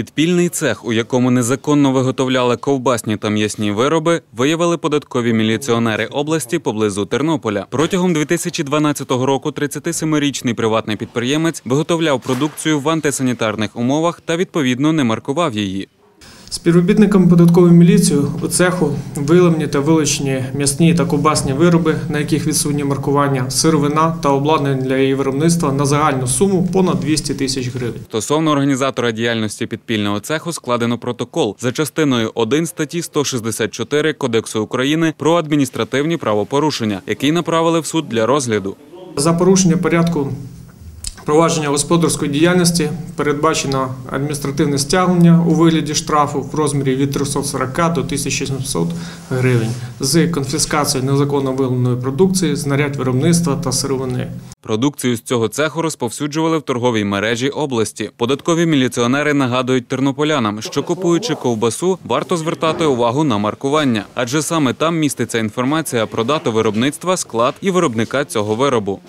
Підпільний цех, у якому незаконно виготовляли ковбасні та м'ясні вироби, виявили податкові міліціонери області поблизу Тернополя. Протягом 2012 року 37-річний приватний підприємець виготовляв продукцію в антисанітарних умовах та відповідно не маркував її. Співробітникам податкової міліції у цеху виявлені та вилучені м'ясні та ковбасні вироби, на яких відсутнє маркування, сировина та обладнання для її виробництва на загальну суму понад 200 тисяч гривень. Стосовно організатора діяльності підпільного цеху складено протокол за частиною 1 статті 164 Кодексу України про адміністративні правопорушення, який направили в суд для розгляду. За порушення порядку провадження господарської діяльності передбачено адміністративне стягнення у вигляді штрафу в розмірі від 340 до 1700 гривень з конфіскацією незаконно виробленої продукції, знарядь виробництва та сировини. Продукцію з цього цеху розповсюджували в торговій мережі області. Податкові міліціонери нагадують тернополянам, що купуючи ковбасу, варто звертати увагу на маркування, адже саме там міститься інформація про дату виробництва, склад і виробника цього виробу.